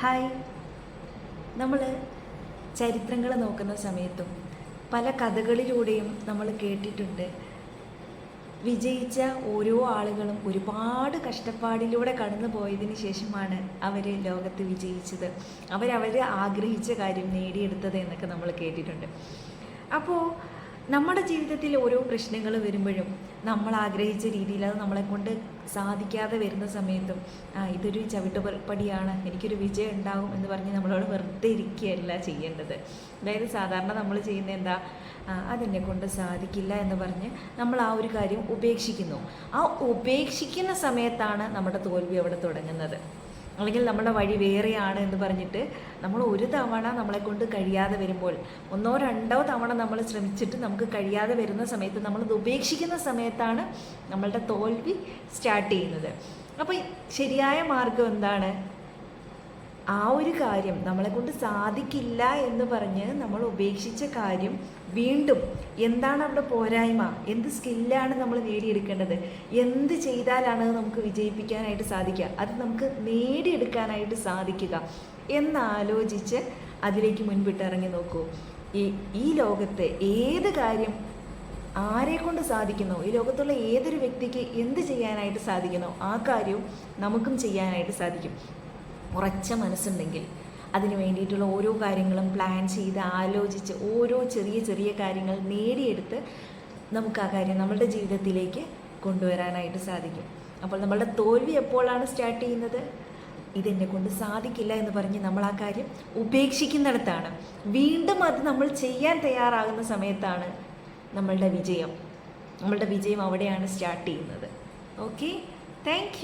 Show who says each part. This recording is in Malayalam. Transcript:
Speaker 1: ഹായ്. നമ്മൾ ചരിത്രങ്ങൾ നോക്കുന്ന സമയത്തും പല കഥകളിലൂടെയും നമ്മൾ കേട്ടിട്ടുണ്ട്. വിജയിച്ച ഓരോ ആളുകളും ഒരുപാട് കഷ്ടപ്പാടിലൂടെ കടന്നു പോയതിന് ശേഷമാണ് അവർ ലോകത്ത് വിജയിച്ചത്. അവരവർ ആഗ്രഹിച്ച കാര്യം നേടിയെടുത്തത് എന്നൊക്കെ നമ്മൾ കേട്ടിട്ടുണ്ട്. അപ്പോൾ നമ്മുടെ ജീവിതത്തിൽ ഓരോ പ്രശ്നങ്ങൾ വരുമ്പോഴും നമ്മൾ ആഗ്രഹിച്ച രീതിയിൽ അത് നമ്മളെ കൊണ്ട് സാധിക്കാതെ വരുന്ന സമയത്തും ഇതൊരു ചവിട്ടുപടിയാണ് എനിക്കൊരു വിജയം ഉണ്ടാകും എന്ന് പറഞ്ഞ് നമ്മളോട് വെറുതെ ഇരിക്കുകയല്ല ചെയ്യേണ്ടത്. അതായത് സാധാരണ നമ്മൾ ചെയ്യുന്ന എന്താ അതെന്നെ കൊണ്ട് സാധിക്കില്ല എന്ന് പറഞ്ഞ് നമ്മൾ ആ ഒരു കാര്യം ഉപേക്ഷിക്കുന്നു. ആ ഉപേക്ഷിക്കുന്ന സമയത്താണ് നമ്മുടെ തോൽവി അവിടെ തുടങ്ങുന്നത്. അല്ലെങ്കിൽ നമ്മുടെ വഴി വേറെയാണ് എന്ന് പറഞ്ഞിട്ട് നമ്മൾ ഒരു തവണ നമ്മളെ കൊണ്ട് കഴിയാതെ വരുമ്പോൾ ഒന്നോ രണ്ടോ തവണ നമ്മൾ ശ്രമിച്ചിട്ട് നമുക്ക് കഴിയാതെ വരുന്ന സമയത്ത് നമ്മളത് ഉപേക്ഷിക്കുന്ന സമയത്താണ് നമ്മളുടെ തോൽവി സ്റ്റാർട്ട് ചെയ്യുന്നത്. അപ്പോൾ ശരിയായ മാർഗം എന്താണ്? ആ ഒരു കാര്യം നമ്മളെ കൊണ്ട് സാധിക്കില്ല എന്ന് പറഞ്ഞ് നമ്മൾ ഉപേക്ഷിച്ച കാര്യം വീണ്ടും എന്താണ് അവിടെ പോരായ്മ? എന്ത് സ്കില്ലാണ് നമ്മൾ നേടിയെടുക്കേണ്ടത്? എന്ത് ചെയ്താലാണ് നമുക്ക് വിജയിപ്പിക്കാനായിട്ട് സാധിക്കുക? അത് നമുക്ക് നേടിയെടുക്കാനായിട്ട് സാധിക്കുക എന്നാലോചിച്ച് അതിലേക്ക് മുൻപിട്ട് ഇറങ്ങി നോക്കൂ. ഈ ഈ ലോകത്ത് ഏത് കാര്യം ആരെ കൊണ്ട് സാധിക്കുന്നോ? ഈ ലോകത്തുള്ള ഏതൊരു വ്യക്തിക്ക് എന്ത് ചെയ്യാനായിട്ട് സാധിക്കുന്നു? ആ കാര്യവും നമുക്കും ചെയ്യാനായിട്ട് സാധിക്കും. ഉറച്ച മനസ്സുണ്ടെങ്കിൽ അതിന് വേണ്ടിയിട്ടുള്ള ഓരോ കാര്യങ്ങളും പ്ലാൻ ചെയ്ത് ആലോചിച്ച് ഓരോ ചെറിയ ചെറിയ കാര്യങ്ങൾ നേടിയെടുത്ത് നമുക്ക് ആ കാര്യം നമ്മളുടെ ജീവിതത്തിലേക്ക് കൊണ്ടുവരാനായിട്ട് സാധിക്കും. അപ്പോൾ നമ്മളുടെ തോൽവി എപ്പോഴാണ് സ്റ്റാർട്ട് ചെയ്യുന്നത്? ഇതെന്നെ കൊണ്ട് സാധിക്കില്ല എന്ന് പറഞ്ഞ് നമ്മൾ ആ കാര്യം ഉപേക്ഷിക്കുന്നിടത്താണ്. വീണ്ടും അത് നമ്മൾ ചെയ്യാൻ തയ്യാറാകുന്ന സമയത്താണ് നമ്മളുടെ വിജയം. നമ്മളുടെ വിജയം അവിടെയാണ് സ്റ്റാർട്ട് ചെയ്യുന്നത്. Okay thank